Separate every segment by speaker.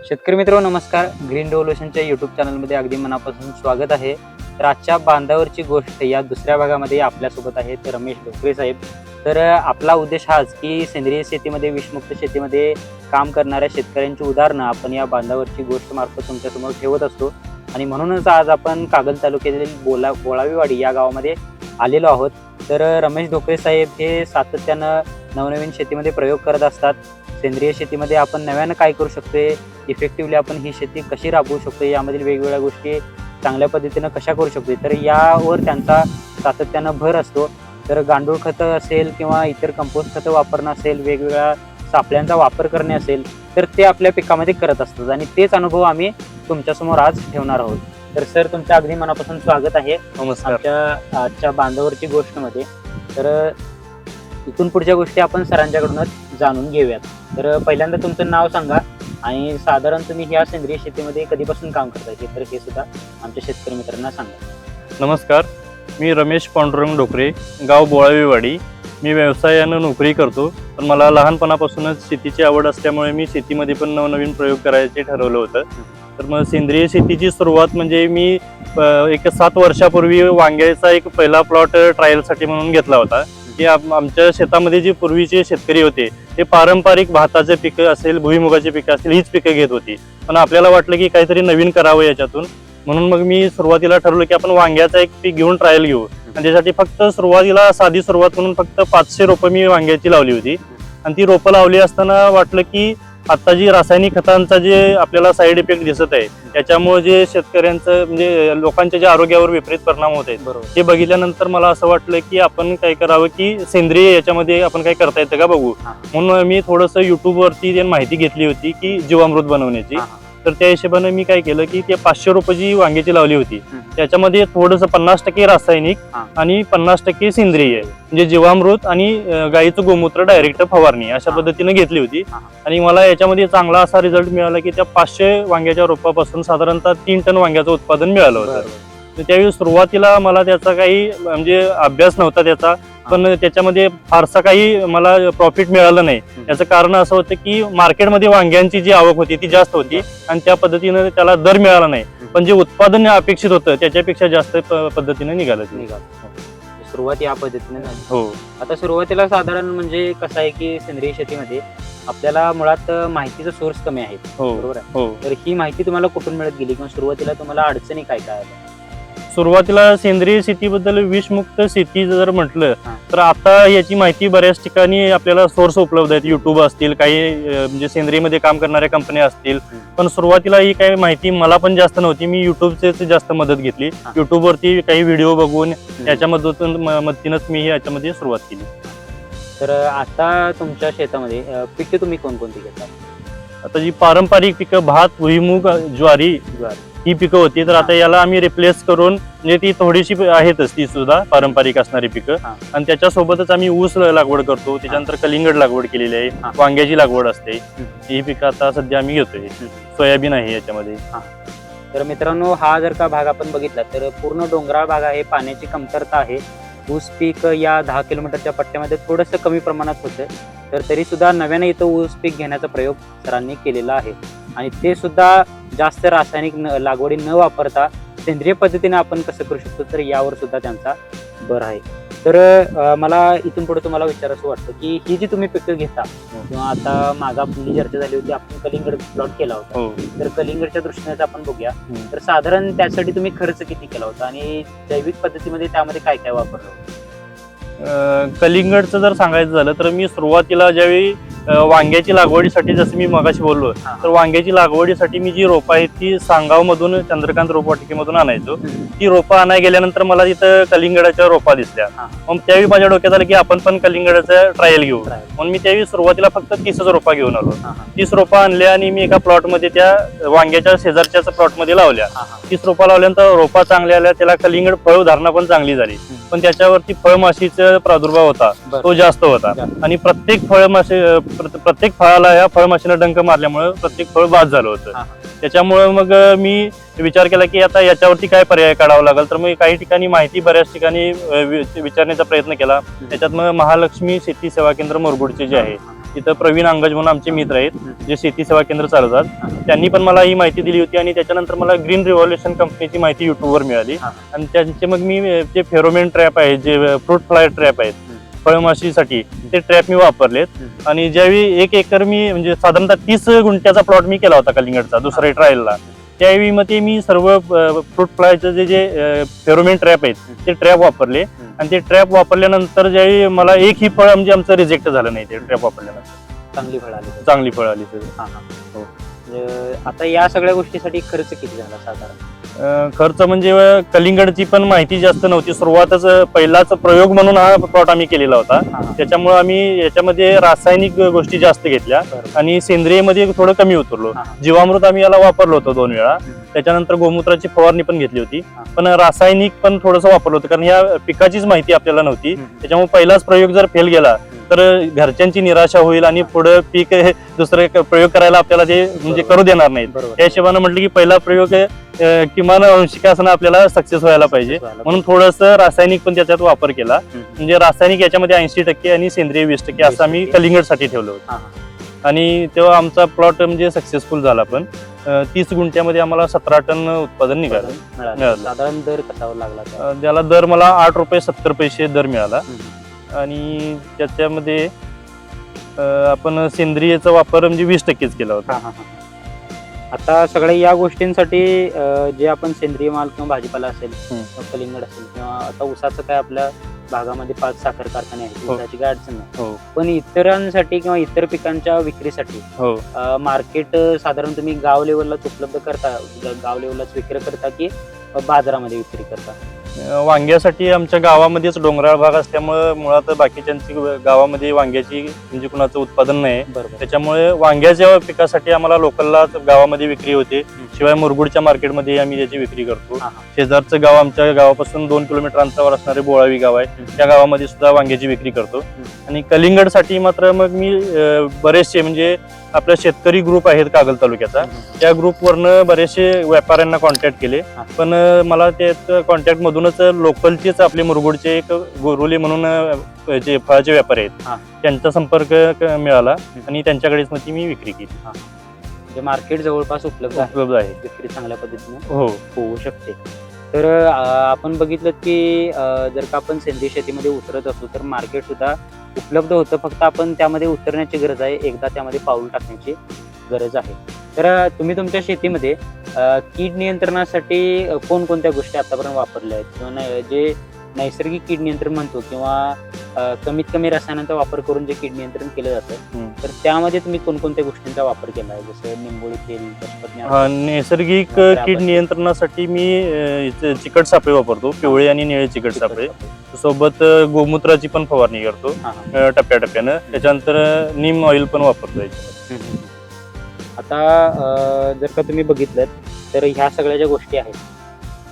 Speaker 1: शेतकरी मित्र नमस्कार. ग्रीन रेव्होल्युशनच्या युट्यूब चॅनलमध्ये अगदी मनापासून स्वागत आहे. तर आजच्या बांधावरची गोष्ट या दुसऱ्या भागामध्ये आपल्यासोबत आहेत रमेश डोकरे साहेब. तर आपला उद्देश हाच की सेंद्रिय शेतीमध्ये विषमुक्त शेतीमध्ये काम करणाऱ्या शेतकऱ्यांची उदाहरणं आपण या बांधावरची गोष्ट मार्फत तुमच्यासमोर ठेवत असतो. आणि म्हणूनच आज आपण कागल तालुक्यातील बोला बोळावीवाडी या गावामध्ये आलेलो आहोत. तर रमेश धोकरे साहेब हे सातत्यानं नवनवीन शेतीमध्ये प्रयोग करत असतात. सेंद्रिय शेतीमध्ये आपण नव्यानं काय करू शकतोय? इफेक्टिव्हली आपण ही शेती कशी राबवू शकतो यामधील वेगवेगळ्या गोष्टी चांगल्या पद्धतीनं कशा करू शकतो तर यावर त्यांचा सातत्यानं भर असतो. तर गांडूळ खतं असेल किंवा इतर कंपोस्ट खतं वापरणं असेल वेगवेगळ्या सापळ्यांचा वापर करणे असेल तर ते आपल्या पिकामध्ये करत असतात. आणि तेच अनुभव आम्ही तुमच्यासमोर आज ठेवणार आहोत. तर सर तुमचं अगदी मनापासून स्वागत आहे.
Speaker 2: नमस्कार.
Speaker 1: आमच्या आजच्या बांधावरची गोष्टमध्ये. तर इथून पुढच्या गोष्टी आपण सरांच्याकडूनच जाणून घेऊयात. तर पहिल्यांदा तुमचं नाव सांगा आणि साधारण तुम्ही ह्या सेंद्रिय शेतीमध्ये कधीपासून काम करताय ते तर हे सुद्धा आमच्या शेतकरी मित्रांना सांगा.
Speaker 2: नमस्कार. मी रमेश पांडुरंग डोकरे गाव बोळावीवाडी. मी व्यवसायानं नोकरी करतो पण मला लहानपणापासूनच शेतीची आवड असल्यामुळे मी शेतीमध्ये पण नवनवीन प्रयोग करायचे ठरवलं होतं. तर मग सेंद्रिय शेतीची सुरुवात म्हणजे मी एक सात वर्षापूर्वी वांग्याचा एक पहिला प्लॉट ट्रायलसाठी म्हणून घेतला होता. की आम- आमच्या शेतामध्ये जे पूर्वीचे शेतकरी होते ते पारंपरिक भाताचे पिकं असेल भुईमुगाचे पिकं असतील हीच पिकं घेत होती. पण आपल्याला वाटलं की काहीतरी नवीन करावं याच्यातून. म्हणून मग मी सुरुवातीला ठरवलं की आपण वांग्याचा एक पीक घेऊन ट्रायल घेऊ. आणि त्यासाठी फक्त सुरुवातीला साधी सुरुवात म्हणून फक्त पाचशे रोपं मी वांग्याची लावली होती. आणि ती रोपं लावली असताना वाटलं की आता जी रासायनिक खतांचा जे आपल्याला साईड इफेक्ट दिसत आहे त्याच्यामुळे जे शेतकऱ्यांचं म्हणजे लोकांच्या जे आरोग्यावर विपरीत परिणाम होत आहेत
Speaker 1: बरोबर.
Speaker 2: ते बघितल्यानंतर मला असं वाटलं की आपण काय करावं की सेंद्रिय याच्यामध्ये आपण काय करता येतं का बघू. म्हणून मी थोडंसं युट्यूबवरती माहिती घेतली होती की जीवामृत बनवण्याची. तर त्या हिशोबाने मी काय केलं की ते पाचशे रुपये जी वांग्याची लावली होती. त्याच्यामध्ये थोडंसं पन्नास टक्के रासायनिक. आणि पन्नास टक्के सेंद्रिय म्हणजे जीवामृत आणि अं, गाईचं गोमूत्र डायरेक्ट फवारणी अशा. पद्धतीने घेतली होती. आणि मला याच्यामध्ये चांगला असा रिझल्ट मिळाला की त्या पाचशे वांग्याच्या रोपापासून साधारणतः तीन टन वांग्याचं उत्पादन मिळालं होतं त्यावेळी सुरुवातीला मला त्याचा काही म्हणजे अभ्यास नव्हता त्याचा पण त्याच्यामध्ये फारसा काही मला प्रॉफिट मिळालं नाही. याचं कारण असं होतं की मार्केटमध्ये वांग्यांची जी आवक होती ती जास्त होती आणि त्या पद्धतीनं त्याला दर मिळाला नाही. पण जे उत्पादन अपेक्षित होतं त्याच्यापेक्षा जास्त पद्धतीने निघालं.
Speaker 1: निघालं. सुरुवात या पद्धतीने झाली.
Speaker 2: हो.
Speaker 1: आता सुरुवातीला साधारण म्हणजे कसं आहे की सेंद्रिय शेतीमध्ये आपल्याला मुळात माहितीचा सोर्स कमी आहे.
Speaker 2: हो.
Speaker 1: बरोबर आहे?
Speaker 2: हो.
Speaker 1: तर ही माहिती तुम्हाला कुठून मिळत गेली किंवा सुरुवातीला तुम्हाला अडचणी काय काय आल्या?
Speaker 2: सुरुवातीला सेंद्रिय शेतीबद्दल विषमुक्त शेती जर म्हटलं. तर आता याची माहिती बऱ्याच ठिकाणी आपल्याला सोर्स उपलब्ध आहेत. युट्यूब असतील काही म्हणजे सेंद्रियमध्ये काम करणाऱ्या कंपन्या असतील. पण सुरुवातीला ही काही माहिती मला पण जास्त नव्हती. मी युट्यूबचेच जास्त मदत घेतली. युट्यूबवरती काही व्हिडिओ बघून याच्या मदतून मदतीनंच मी याच्यामध्ये सुरुवात केली.
Speaker 1: तर आता तुमच्या शेतामध्ये पिके तुम्ही कोणकोणती घेता?
Speaker 2: आता जी पारंपरिक पिकं भात भुईमुग ज्वारी
Speaker 1: ज्वारी.
Speaker 2: ही पिकं होती तर आता याला आम्ही रिप्लेस करून म्हणजे ती थोडीशी आहेतच ती सुद्धा पारंपरिक असणारी पिकं. आणि त्याच्यासोबतच आम्ही ऊस लागवड करतो त्याच्यानंतर कलिंगड लागवड केलेली. आहे वांग्याची लागवड असते. ही पिकं आता सध्या आम्ही घेतोय. सोयाबीन आहे याच्यामध्ये.
Speaker 1: तर मित्रांनो हा जर का भाग आपण बघितला तर पूर्ण डोंगराळ भाग आहे पाण्याची कमतरता आहे. ऊस पीक या दहा किलोमीटरच्या पट्ट्यामध्ये थोडंसं कमी प्रमाणात होतं. तर तरी सुद्धा नव्याने इथं ऊस पीक घेण्याचा प्रयोग सरांनी केलेला आहे. आणि ते सुद्धा जास्त रासायनिक न- लागवडी न वापरता सेंद्रिय पद्धतीने आपण कसं करू शकतो तर यावर सुद्धा त्यांचा भर आहे. तर मला इथून पुढे तुम्हाला विचारायचं वाटतं की ही जी तुम्ही पिकं घेता किंवा आता मागा आपली चर्चा झाली होती आपण कलिंगड प्लॉट केला होता.
Speaker 2: हो.
Speaker 1: तर कलिंगडच्या दृष्टीने आपण बघूया.
Speaker 2: हम्म.
Speaker 1: तर साधारण त्यासाठी तुम्ही खर्च किती केला होता आणि जैविक पद्धतीमध्ये त्यामध्ये काय काय वापरलं होतं?
Speaker 2: कलिंगडचं जर सांगायचं झालं तर मी सुरुवातीला ज्यावेळी वांग्याची लागवडीसाठी जसं मी मगाशी बोललो. तर वांग्याची लागवडीसाठी मी जी रोपं आहेत ती सांगाव मधून चंद्रकांत रोपवाटिकेमधून आणायचो. ती रोपं आणाय गेल्यानंतर मला तिथं कलिंगडाच्या रोपा दिसल्या. मग त्यावेळी माझ्या डोक्यात आलं की आपण पण कलिंगडाचं ट्रायल घेऊ. म्हणून मी त्यावेळी सुरुवातीला फक्त तीसच रोपा घेऊन आलो. तीस रोपा आणल्या आणि मी एका प्लॉटमध्ये त्या वांग्याच्या शेजारच्याच प्लॉटमध्ये लावल्या. तीस रोपा लावल्यानंतर रोपा चांगल्या आल्या त्याला कलिंगड फळ धारणा पण चांगली झाली. पण त्याच्यावरती फळमाशीचा प्रादुर्भाव होता.
Speaker 1: बरं.
Speaker 2: तो जास्त होता.
Speaker 1: जास्त.
Speaker 2: आणि प्रत्येक फळमाशी प्रत- प्रत्येक फळाला या फळमाशीनं डंक मारल्यामुळे प्रत्येक फळ बाद झालं होतं.
Speaker 1: हा.
Speaker 2: त्याच्यामुळे मग अं, मी विचार केला की आता याच्यावरती काय पर्याय काढावा लागेल? तर मग काही ठिकाणी माहिती बऱ्याच ठिकाणी अं, वि- विचारण्याचा प्रयत्न केला. त्याच्यात मग महालक्ष्मी शेती सेवा केंद्र मोरगुडचे जे आहे तिथं प्रवीण अंगज म्हणून आमचे मित्र आहेत. जे शेती सेवा केंद्र चालवतात. त्यांनी पण मला ही माहिती दिली होती आणि त्याच्यानंतर मला ग्रीन रिव्हॉल्युशन कंपनीची माहिती युट्यूबवर मिळाली. आणि त्यांचे मग मी जे फेरोमेन ट्रॅप आहेत जे फ्रूट फ्लाय ट्रॅप आहेत. फळमाशीसाठी ते ट्रॅप मी वापरलेत. आणि ज्यावेळी एक एकर मी म्हणजे साधारणतः तीस गुंठ्याचा प्लॉट मी केला होता कलिंगडचा दुसऱ्या ट्रायलला त्यावेळी मग ते मी सर्व फ्रूट फ्लायचं जे जे फेरोमेन ट्रॅप आहेत ते ट्रॅप वापरले. आणि ते ट्रॅप वापरल्यानंतर ज्यावेळी मला एकही फळ म्हणजे आमचं रिजेक्ट झालं नाही ते ट्रॅप वापरल्यानंतर.
Speaker 1: चांगली फळ आली.
Speaker 2: चांगली फळ आली. त्याची.
Speaker 1: आता या सगळ्या गोष्टीसाठी खर्च किती झाला साधारण
Speaker 2: अं, खर्च म्हणजे कलिंगडची पण माहिती जास्त नव्हती सुरुवातच पहिलाच प्रयोग म्हणून हा प्लॉट आम्ही केलेला होता
Speaker 1: हा.
Speaker 2: त्याच्यामुळे आम्ही याच्यामध्ये रासायनिक गोष्टी जास्त घेतल्या
Speaker 1: बरोबर.
Speaker 2: आणि सेंद्रियमध्ये थोडं कमी उतरलो
Speaker 1: हा.
Speaker 2: जीवामृत आम्ही याला वापरलो होतो दोन वेळा. त्याच्यानंतर गोमूत्राची फवारणी पण घेतली होती
Speaker 1: हा.
Speaker 2: पण रासायनिक पण थोडंसं वापरलं होतं कारण या पिकाचीच माहिती आपल्याला नव्हती
Speaker 1: हम्म.
Speaker 2: त्याच्यामुळे पहिलाच प्रयोग जर फेल गेला तर घरच्यांची निराशा होईल आणि पुढे पीक हे दुसरे प्रयोग करायला आपल्याला ते म्हणजे. करू देणार नाहीत त्या हिशोबानं म्हटलं की पहिला प्रयोग किमान अंशिक असणं आपल्याला सक्सेस व्हायला पाहिजे म्हणून थोडंसं रासायनिक पण त्याच्यात वापर केला. म्हणजे रासायनिक याच्यामध्ये ऐंशी टक्के आणि सेंद्रिय वीस टक्के असं आम्ही
Speaker 1: 20%
Speaker 2: कलिंगडसाठी ठेवलं होतं. आणि तेव्हा आमचा प्लॉट म्हणजे सक्सेसफुल झाला पण तीस गुंठ्यामध्ये आम्हाला सतरा टन उत्पादन निघालं.
Speaker 1: साधारण दर कसा लागला
Speaker 2: त्याला दर मला आठ रुपये सत्तर पैसे दर मिळाला. आणि त्याच्यामध्ये आपण सेंद्रियचा वापर म्हणजे वीस टक्केच केला होता.
Speaker 1: आता सगळ्या या गोष्टींसाठी जे आपण सेंद्रिय माल किंवा भाजीपाला असेल कलिंगड असेल किंवा आता ऊसाचं काय आपल्या भागामध्ये पाच साखर कारखाने आहेत
Speaker 2: हो.
Speaker 1: ऊसाची काय अडचण नाही.
Speaker 2: हो.
Speaker 1: पण इतरांसाठी किंवा इतर पिकांच्या विक्रीसाठी
Speaker 2: हो.
Speaker 1: मार्केट साधारण तुम्ही गाव लेवललाच उपलब्ध करता गाव लेवललाच विक्री करता की बाजारामध्ये विक्री करता?
Speaker 2: वांग्यासाठी आमच्या गावामध्येच डोंगराळ भाग असल्यामुळे मुळात बाकीच्यांची गावामध्ये वांग्याची म्हणजे कुणाचं उत्पादन नाही.
Speaker 1: बरोबर.
Speaker 2: त्याच्यामुळे वांग्याच्या पिकासाठी आम्हाला लोकलला गावामध्ये विक्री होते. शिवाय मुरगुडच्या मार्केटमध्ये आम्ही त्याची विक्री करतो. शेजारचं गाव आमच्या गावापासून दोन किलोमीटर अंतरावर असणारे बोळावी गाव आहे. त्या गावामध्ये सुद्धा वांग्याची विक्री करतो. आणि कलिंगडसाठी मात्र मग मी बरेचसे म्हणजे आपला शेतकरी ग्रुप आहेत कागल तालुक्याचा. त्या ग्रुपवरनं बरेचसे व्यापाऱ्यांना कॉन्टॅक्ट केले. पण मला त्या कॉन्टॅक्ट मधूनच लोकलचेच आपले मुरगुडचे एक गोरुले म्हणून जे फळाचे व्यापारी आहेत. त्यांचा संपर्क मिळाला आणि त्यांच्याकडेच मग ती मी विक्री केली.
Speaker 1: म्हणजे मार्केट जवळपास उपलब्ध
Speaker 2: उपलब्ध आहे.
Speaker 1: विक्री चांगल्या पद्धतीने
Speaker 2: हो.
Speaker 1: होऊ शकते. तर आपण बघितलं की जर का आपण सेंद्रिय शेतीमध्ये उतरत असू तर मार्केट सुद्धा उपलब्ध होतं. फक्त आपण त्यामध्ये उतरण्याची गरज आहे. एकदा त्यामध्ये पाऊल टाकण्याची गरज आहे. तर तुम्ही तुमच्या शेतीमध्ये कीड नियंत्रणासाठी कोणकोणत्या गोष्टी आतापर्यंत वापरल्या आहेत? किंवा जे नैसर्गिक कीड नियंत्रण म्हणतो किंवा कमीत कमी रसायनांचा वापर करून जे कीड नियंत्रण केलं जातं. तर त्यामध्ये तुम्ही कोणकोणत्या गोष्टींचा वापर केला आहे जसं निंबोळी तेल
Speaker 2: नैसर्गिक कीड. नियंत्रणासाठी मी चिकट सापळे वापरतो पिवळे आणि निळे चिकट सापळे सोबत गोमूत्राची पण फवारणी करतो टप्प्याटप्प्यानं त्याच्यानंतर नीम ऑइल पण वापरतो याच्यामध्ये.
Speaker 1: हम्म. आता जर का तुम्ही बघितलं तर ह्या सगळ्या ज्या गोष्टी आहेत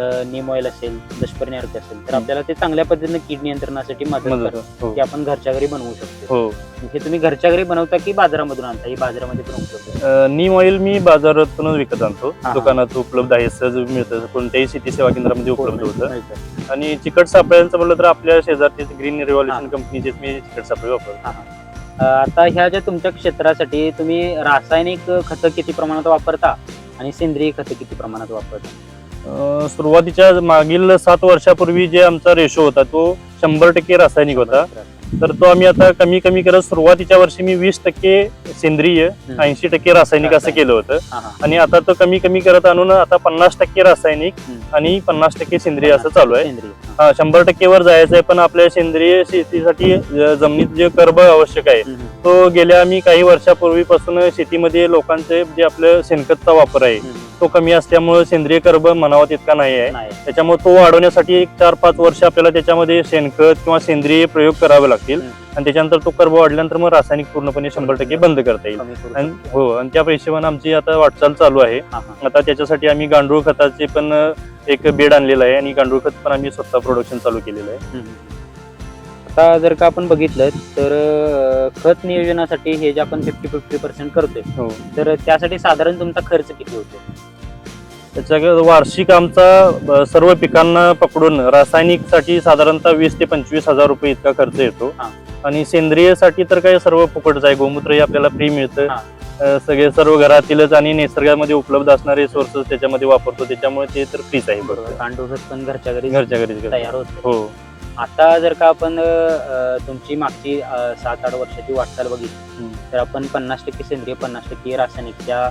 Speaker 1: निम ऑइल असेल दशपर्णी अर्थ असेल तर. आपल्याला ते चांगल्या पद्धतीने कीड नियंत्रणासाठी मदत करतं
Speaker 2: हो.
Speaker 1: ते आपण घरच्या घरी बनवू शकतो.
Speaker 2: हो.
Speaker 1: हे तुम्ही घरच्या घरी बनवता की बाजारामधून आणता? ही बाजारामध्ये पण उपलब्ध
Speaker 2: नीम ऑइल मी बाजारातूनच विकत आणतो.
Speaker 1: हा.
Speaker 2: दुकानात उपलब्ध आहे सहज मिळतं. कोणत्याही शेती सेवा केंद्रामध्ये उपलब्ध होतं. आणि चिकट सापळ्यांचं म्हटलं तर आपल्या शेजारचे ग्रीन रिव्हॉल्युशन
Speaker 1: हा.
Speaker 2: कंपनीचेच मी चिकट सापळे वापरतो.
Speaker 1: हा, हा. आता ह्या ज्या तुमच्या क्षेत्रासाठी तुम्ही रासायनिक खतं किती प्रमाणात वापरता? आणि सेंद्रिय खतं किती प्रमाणात वापरता?
Speaker 2: सुरुवातीच्या मागील सात वर्षापूर्वी जे आमचा रेशो होता तो शंभर टक्के रासायनिक होता. तर तो आम्ही आता कमी कमी करत सुरुवातीच्या वर्षी मी वीस टक्के सेंद्रिय. ऐंशी टक्के रासायनिक असं केलं होतं. आणि आता तो कमी कमी करत आणून आता पन्नास टक्के रासायनिक. आणि पन्नास टक्के सेंद्रिय असं चालू आहे शंभर टक्केवर जायचं आहे पण आपल्या सेंद्रिय शेतीसाठी जमिनीत जे कर्ब आवश्यक आहे. तो गेल्या मी काही वर्षापूर्वीपासून शेतीमध्ये लोकांचे जे आपलं शेणखतचा वापर आहे. तो कमी असल्यामुळे सेंद्रिय कर्ब म्हणावा तितका नाही आहे त्याच्यामुळे तो वाढवण्यासाठी एक चार पाच वर्ष आपल्याला त्याच्यामध्ये शेणखत किंवा सेंद्रिय प्रयोग करावे लागतील. आणि त्याच्यानंतर तो कर्ब वाढल्यानंतर मग रासायनिक पूर्णपणे शंभर टक्के बंद करता येईल आणि. हो आणि त्या हिशोबाने आमची आता वाटचाल चालू आहे. आता त्याच्यासाठी आम्ही गांडूळ खताचे पण एक बेड आणलेलं आहे आणि गांडूळ खत पण आम्ही स्वतः प्रोडक्शन चालू केलेलं आहे.
Speaker 1: आता जर का आपण बघितलं तर खत नियोजनासाठी हे जे आपण फिफ्टी फिफ्टी पर्सेंट करतोय
Speaker 2: हो
Speaker 1: तर त्यासाठी साधारण तुमचा खर्च किती होतो
Speaker 2: त्याच्या वार्षिक आमचा सर्व पिकांना पकडून रासायनिकसाठी साधारणतः वीस ते पंचवीस हजार रुपये इतका खर्च येतो. आणि सेंद्रियसाठी तर काय सर्व फुकटच आहे गोमूत्रही आपल्याला फ्री मिळतं. सगळे सर्व घरातीलच आणि निसर्गामध्ये उपलब्ध असणारे सोर्सेस त्याच्यामध्ये वापरतो त्याच्यामुळे ते तर फ्रीच आहे बरोबर.
Speaker 1: पण घरच्या घरी
Speaker 2: घरच्या घरीच करतो.
Speaker 1: तयार होते.
Speaker 2: हो.
Speaker 1: आता जर का आपण तुमची मागची सात आठ वर्षाची वाटचाल बघितली. तर आपण पन्नास टक्के सेंद्रिय पन्नास टक्के रासायनिक त्या अ,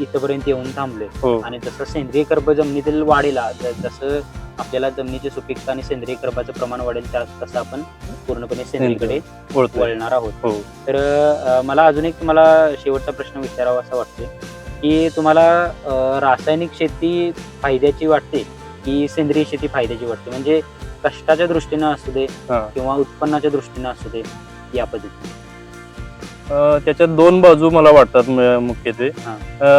Speaker 1: इथपर्यंत येऊन थांबले.
Speaker 2: हो.
Speaker 1: आणि जसं सेंद्रिय कर्ब जमिनीतील वाढेला ज- जसं आपल्याला जमिनीची सुपीकता आणि सेंद्रिय कर्बाचं प्रमाण वाढेल त्या तसं आपण पूर्णपणे सेंद्रियकडे वळणार आहोत.
Speaker 2: हो.
Speaker 1: तर अ, मला अजून एक तुम्हाला शेवटचा प्रश्न विचारावा असं वाटते की तुम्हाला अ, रासायनिक शेती फायद्याची वाटते की सेंद्रिय शेती फायद्याची वाटते? म्हणजे कष्टाच्या दृष्टीनं असू दे
Speaker 2: हा.
Speaker 1: किंवा उत्पन्नाच्या दृष्टीनं असू दे या पद्धतीने.
Speaker 2: त्याच्यात दोन बाजू मला वाटतात मुख्यत्वे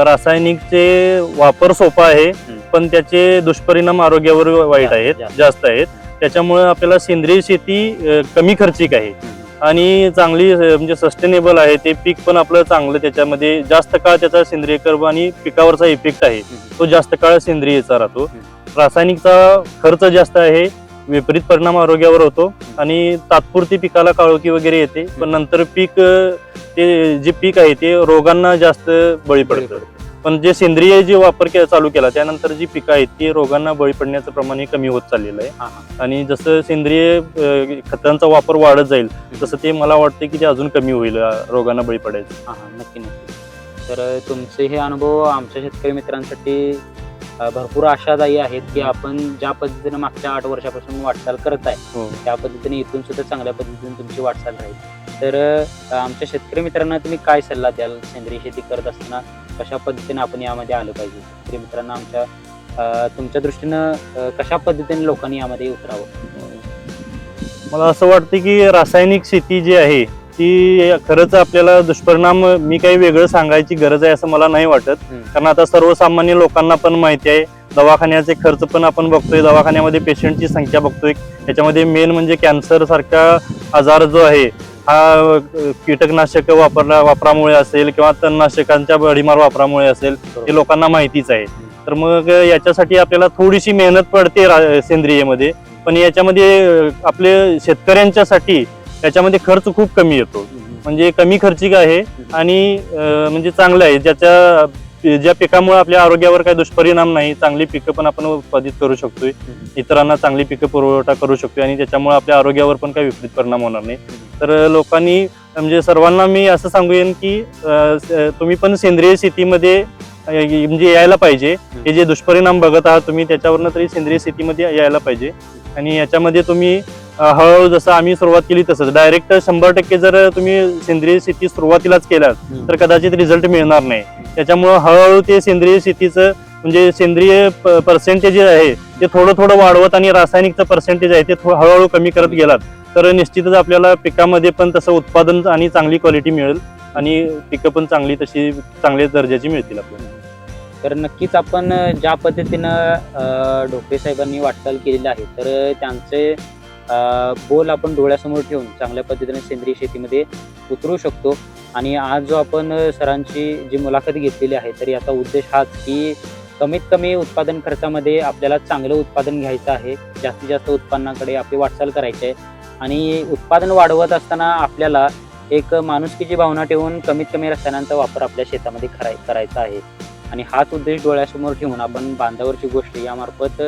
Speaker 2: रासायनिकचे वापर सोपा आहे. पण त्याचे दुष्परिणाम आरोग्यावर वाईट आहेत
Speaker 1: जास्त.
Speaker 2: आहेत. त्याच्यामुळे आपल्याला सेंद्रिय शेती कमी खर्चिक आहे. आणि चांगली म्हणजे सस्टेनेबल आहे. ते पीक पण आपलं चांगलं त्याच्यामध्ये जास्त काळ त्याचा सेंद्रिय कर्ब आणि पिकावरचा इफेक्ट आहे. तो जास्त काळ सेंद्रियचा राहतो. रासायनिकचा खर्च जास्त आहे. विपरीत परिणाम आरोग्यावर होतो आणि तात्पुरती पिकाला काळोखी वगैरे येते. पण नंतर पीक ते जे पीक आहे ते रोगांना जास्त बळी पडतं. पण जे सेंद्रिय जे वापर के- चालू केला त्यानंतर जी पिकं आहेत ती रोगांना बळी पडण्याचं प्रमाण हे कमी होत चाललेलं आहे. आणि जसं सेंद्रिय खतांचा वापर वाढत जाईल तसं ते मला वाटतं की ते अजून कमी होईल रोगांना बळी पडायचं.
Speaker 1: नक्की नक्की. तर तुमचे हे अनुभव आमच्या शेतकरी मित्रांसाठी भरपूर आशादायी आहेत की आपण ज्या पद्धतीने मागच्या आठ वर्षापासून वाटचाल करत आहे
Speaker 2: हो.
Speaker 1: त्या पद्धतीने इथून सुद्धा चांगल्या पद्धतीने तुमची वाटचाल राहील. तर आमच्या शेतकरी मित्रांना तुम्ही काय सल्ला द्याल? सेंद्रिय शेती करत असताना कशा पद्धतीने आपण यामध्ये आलं पाहिजे? शेतकरी मित्रांना आमच्या तुमच्या दृष्टीनं कशा पद्धतीने लोकांनी यामध्ये उतरावं?
Speaker 2: मला असं वाटतं की रासायनिक शेती जी आहे ती खरंच आपल्याला दुष्परिणाम मी काही वेगळं सांगायची गरज आहे असं मला नाही वाटत. कारण आता सर्वसामान्य लोकांना पण माहिती आहे दवाखान्याचे खर्च पण आपण बघतोय दवाखान्यामध्ये पेशंटची संख्या बघतोय. याच्यामध्ये मेन म्हणजे कॅन्सर सारखा आजार जो आहे हा कीटकनाशक वापरला वापरामुळे असेल किंवा तणनाशकांच्या बडीमार वापरामुळे असेल हे लोकांना माहितीच आहे. तर मग याच्यासाठी आपल्याला थोडीशी मेहनत पडते रा- सेंद्रियमध्ये. पण याच्यामध्ये आपले शेतकऱ्यांच्यासाठी याच्यामध्ये खर्च खूप कमी येतो. म्हणजे कमी खर्चिक आहे आणि म्हणजे चांगलं आहे. ज्याच्या ज्या पिकामुळे आपल्या आरोग्यावर काही दुष्परिणाम नाही चांगली पिकं पण आपण उत्पादित करू शकतोय. इतरांना चांगली पिकं पुरवठा करू शकतोय आणि त्याच्यामुळे आपल्या आरोग्यावर पण काही विपरीत परिणाम होणार नाही. तर लोकांनी म्हणजे सर्वांना मी असं सांगून की अं, स- तुम्ही पण सेंद्रिय शेतीमध्ये म्हणजे यायला पाहिजे. हे जे दुष्परिणाम बघत आहात तुम्ही त्याच्यावरनं तरी सेंद्रिय शेतीमध्ये यायला पाहिजे. आणि याच्यामध्ये तुम्ही हळूहळू जसं आम्ही सुरुवात केली तसंच. डायरेक्ट शंभर टक्के जर तुम्ही सेंद्रिय शेती सुरुवातीलाच केलात तर कदाचित रिझल्ट मिळणार नाही. त्याच्यामुळं हळूहळू ते सेंद्रिय शेतीचं म्हणजे सेंद्रिय पर्सेंटेज आहे ते थोडं थोडं वाढवत आणि रासायनिकचं पर्सेंटेज आहे ते थोडं हळूहळू कमी करत गेलात. तर निश्चितच आपल्याला पिकामध्ये पण तसं उत्पादन आणि चांगली क्वालिटी मिळेल आणि पिकं पण चांगली तशी चांगल्या दर्जाची मिळतील आपल्याला.
Speaker 1: तर नक्कीच आपण ज्या पद्धतीनं ढोके साहेबांनी वाटचाल केलेली आहे तर त्यांचे बोल आपण डोळ्यासमोर ठेवून चांगल्या पद्धतीने सेंद्रिय शेतीमध्ये उतरू शकतो. आणि आज जो आपण सरांची जी मुलाखत घेतलेली आहे तर याचा उद्देश हाच की कमीत कमी उत्पादन खर्चामध्ये आपल्याला चांगलं उत्पादन घ्यायचं आहे. जास्तीत जास्त उत्पन्नाकडे आपली वाटचाल करायची आहे. आणि उत्पादन वाढवत असताना आपल्याला एक माणुसकीची भावना ठेवून कमीत कमी रसायनांचा वापर आपल्या शेतामध्ये कराय करायचा आहे. आणि हाच उद्देश डोळ्यासमोर ठेवून आपण बांधावरची गोष्ट यामार्फत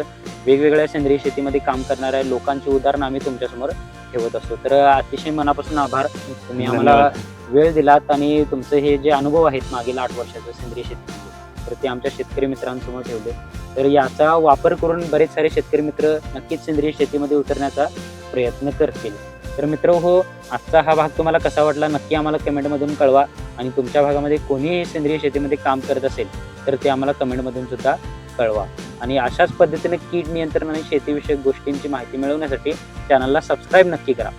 Speaker 1: वेगवेगळ्या सेंद्रिय शेतीमध्ये काम करणाऱ्या लोकांची उदाहरणं आम्ही तुमच्यासमोर ठेवत असतो. तर अतिशय मनापासून आभार. तुम्ही आम्हाला. वेळ दिलात आणि तुमचे हे जे अनुभव आहेत मागील आठ वर्षाचं सेंद्रिय शेतीमध्ये तर ते आमच्या शेतकरी मित्रांसमोर ठेवले. तर याचा वापर करून बरेच सारे शेतकरी मित्र नक्कीच सेंद्रिय शेतीमध्ये उतरण्याचा प्रयत्न करतील. तर मित्र हो आजचा हा भाग तुम्हाला कसा वाटला नक्की आम्हाला कमेंटमधून कळवा आणि तुमच्या भागामध्ये कोणीही सेंद्रिय शेतीमध्ये काम करत असेल तर ते आम्हाला कमेंटमधून सुद्धा कळवा. आणि अशाच पद्धतीने कीड नियंत्रण आणि शेतीविषयक गोष्टींची माहिती मिळवण्यासाठी चॅनलला सबस्क्राईब नक्की करा.